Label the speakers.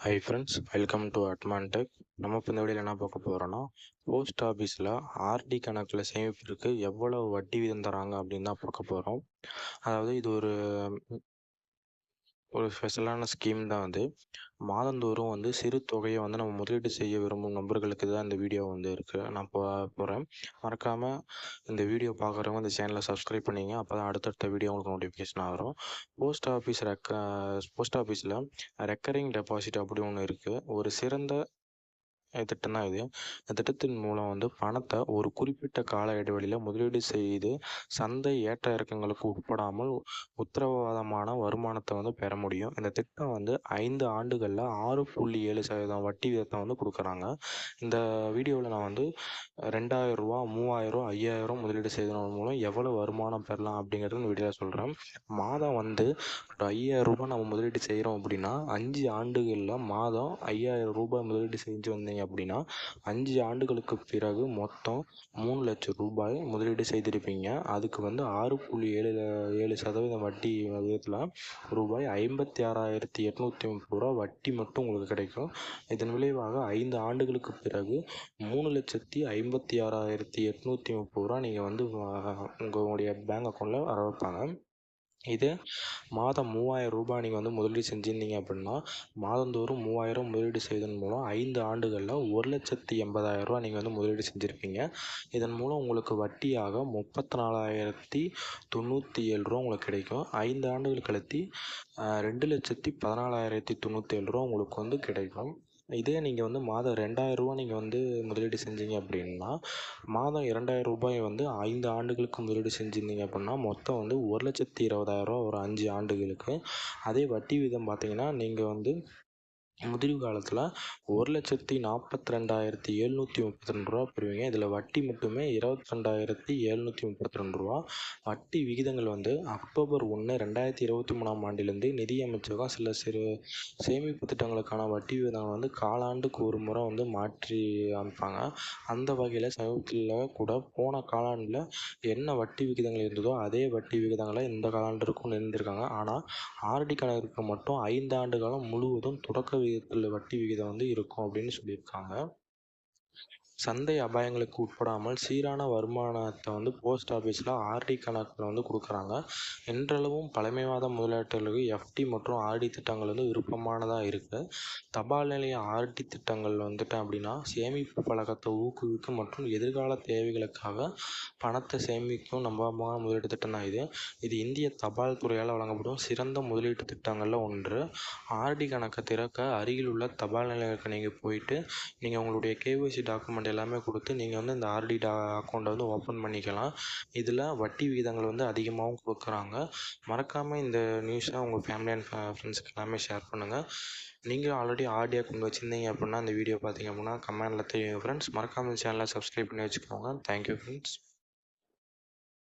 Speaker 1: Hi friends welcome to Admantech நம்ம இப்போ இந்த வீடியோவில் என்ன பார்க்க போகிறோன்னா போஸ்ட் ஆஃபீஸில் ஆர்டி கணக்கில் சேமிப்பிற்கு எவ்வளோ வட்டி விதம் தராங்க அப்படின்னு தான் பார்க்க போகிறோம் அதாவது இது ஒரு ஒரு ஸ்பெஷலான ஸ்கீம் தான் அது. மாதந்தோறும் வந்து சிறு தொகையை வந்து நம்ம முதலீடு செய்ய விரும்பும் நபர்களுக்கு தான் இந்த வீடியோ வந்து இருக்குது நான் போ போகிறேன் மறக்காமல் இந்த வீடியோ பார்க்குறவங்க இந்த சேனலை சப்ஸ்கிரைப் பண்ணிங்க. அப்போ தான் அடுத்தடுத்த வீடியோ உங்களுக்கு நோட்டிஃபிகேஷன் வரும். போஸ்ட் ஆஃபீஸ் ரெக்க போஸ்ட் ஆஃபீஸில் ரெக்கரிங் டெபாசிட் அப்படி ஒன்று இருக்குது ஒரு சிறந்த திட்டம் தான் இது. இந்த திட்டத்தின் மூலம் வந்து பணத்தை ஒரு குறிப்பிட்ட கால இடைவெளியில் முதலீடு செய்து சந்தை ஏற்ற இறக்கங்களுக்கு உட்படாமல் உத்தரவாதமான வருமானத்தை வந்து பெற முடியும். இந்த திட்டம் வந்து ஐந்து ஆண்டுகளில் ஆறு புள்ளி ஏழு சதவீதம் வட்டி விதத்தை வந்து கொடுக்குறாங்க. இந்த வீடியோவில் நான் வந்து ரெண்டாயிரம் ரூபா மூவாயிரம் ஐயாயிரம் முதலீடு செய்ததன் மூலம் எவ்வளோ வருமானம் பெறலாம் அப்படிங்கிறது இந்த வீடியோவில் சொல்கிறேன் மாதம் வந்து ஒரு ஐயாயிரம் ரூபாய் நம்ம முதலீடு செய்கிறோம் அப்படின்னா அஞ்சு ஆண்டுகளில் மாதம் ஐயாயிரம் ரூபாய் முதலீடு செஞ்சு வந்தீங்க அப்படின்னா அஞ்சு ஆண்டுகளுக்கு பிறகு மொத்தம் மூணு லட்சம் ரூபாய் முதலீடு செய்திருப்பீங்க. அதுக்கு வந்து ஆறு புள்ளி ஏழு ஏழு சதவீதம் வட்டி விதத்தில் ரூபாய் ஐம்பத்தி ஆறாயிரத்தி எட்நூற்றி முப்பது ரூபா வட்டி மட்டும் உங்களுக்கு கிடைக்கும். இதன் விளைவாக ஐந்து ஆண்டுகளுக்கு பிறகு மூணு லட்சத்தி ஐம்பத்தி ஆறாயிரத்தி எட்நூற்றி முப்பது ரூபா நீங்கள் வந்து உங்களுடைய பேங்க் அக்கௌண்ட்டில் வர வைப்பாங்க இது மாதம் மூவாயிரம் ரூபாய் நீங்கள் வந்து முதலீடு செஞ்சுருந்தீங்க அப்படின்னா மாதந்தோறும் மூவாயிரம் முதலீடு செய்வதன் மூலம் ஐந்து ஆண்டுகளில் ஒரு லட்சத்தி எண்பதாயிரரூவா நீங்கள் வந்து முதலீடு செஞ்சுருப்பீங்க. இதன் மூலம் உங்களுக்கு வட்டியாக முப்பத்தி நாலாயிரத்தி தொண்ணூற்றி ஏழு ரூபா உங்களுக்கு கிடைக்கும். ஐந்து ஆண்டுகள் கழித்து ரெண்டு லட்சத்தி பதினாலாயிரத்தி தொண்ணூற்றி ஏழு ரூபா உங்களுக்கு வந்து கிடைக்கும். இதே நீங்கள் வந்து மாதம் ரெண்டாயிரரூவா நீங்கள் வந்து முதலீடு செஞ்சீங்க அப்படின்னா மாதம் இரண்டாயிரம் ரூபாய் வந்து ஐந்து ஆண்டுகளுக்கு முதலீடு செஞ்சுருந்தீங்க அப்படின்னா மொத்தம் வந்து ஒரு லட்சத்தி இருபதாயிரரூவா ஒரு அஞ்சு ஆண்டுகளுக்கு. அதே வட்டி விதம் பார்த்தீங்கன்னா நீங்கள் வந்து முதிர்வு காலத்தில் ஒரு லட்சத்தி நாற்பத்தி ரெண்டாயிரத்தி எழுநூற்றி முப்பத்தி ரெண்டு ரூபா பெறுவீங்க இதில் வட்டி மட்டுமே இருபத்தி ரெண்டாயிரத்தி எழுநூற்றி முப்பத்தி ரெண்டு ரூபா. வட்டி விகிதங்கள் வந்து அக்டோபர் ஒன்று ரெண்டாயிரத்தி இருபத்தி மூணாம் ஆண்டிலேருந்து நிதி அமைச்சகம் சில சிறு சேமிப்பு திட்டங்களுக்கான வட்டி விகிதங்கள் வந்து காலாண்டுக்கு ஒரு முறை வந்து மாற்றி அமைப்பாங்க. அந்த வகையில் சமீபத்தில் கூட போன காலாண்டில் என்ன வட்டி விகிதங்கள் இருந்ததோ அதே வட்டி விகிதங்களை இந்த காலாண்டிற்கும் இருந்திருக்காங்க ஆனால் ஆர்டி கணக்கு மட்டும் ஐந்து ஆண்டு காலம் முழுவதும் தொடக்க விகிதத்தில் வட்டி விகிதம் வந்து இருக்கும் அப்படின்னு சொல்லியிருக்காங்க. சந்தை அபாயங்களுக்கு உட்படாமல் சீரான வருமானத்தை வந்து போஸ்ட் ஆஃபீஸில் ஆர்டி கணக்கில் வந்து கொடுக்குறாங்க. இன்றளவும் பழமைவாத முதலீட்டுகளுக்கு எஃப்டி மற்றும் ஆர்டி திட்டங்கள் வந்து விருப்பமானதாக இருக்குது தபால் நிலைய ஆர்டி திட்டங்கள் வந்துட்டு அப்படின்னா சேமிப்பு பழக்கத்தை ஊக்குவிக்கும் மற்றும் எதிர்கால தேவைகளுக்காக பணத்தை சேமிக்கும் நம்பகமான முதலீட்டு திட்டம் தான் இது. இது இந்திய தபால் துறையால் வழங்கப்படும் சிறந்த முதலீட்டு திட்டங்களில் ஒன்று. ஆர்டி கணக்கை திறக்க அருகில் உள்ள தபால் நிலையங்களுக்கு நீங்கள் போயிட்டு நீங்கள் உங்களுடைய கேஒய்சி டாக்குமெண்ட் எல்லாமே கொடுத்து நீங்கள் வந்து இந்த ஆர்டி டா அக்கௌண்ட்டை வந்து ஓப்பன் பண்ணிக்கலாம். இதில் வட்டி விகிதங்கள் வந்து அதிகமாகவும் கொடுக்குறாங்க. மறக்காமல் இந்த நியூஸை உங்கள் ஃபேமிலி அண்ட் ஃப்ரெண்ட்ஸுக்கு எல்லாமே ஷேர் பண்ணுங்கள் நீங்கள் ஆல்ரெடி ஆர்டி அக்கௌண்ட் வச்சுருந்தீங்க அப்படின்னா இந்த வீடியோ பார்த்தீங்க அப்படின்னா கமெண்டில் தெரியும் ஃப்ரெண்ட்ஸ் மறக்காமல் சேனலை சப்ஸ்கிரைப் பண்ணி வச்சுக்கோங்க. Thank you friends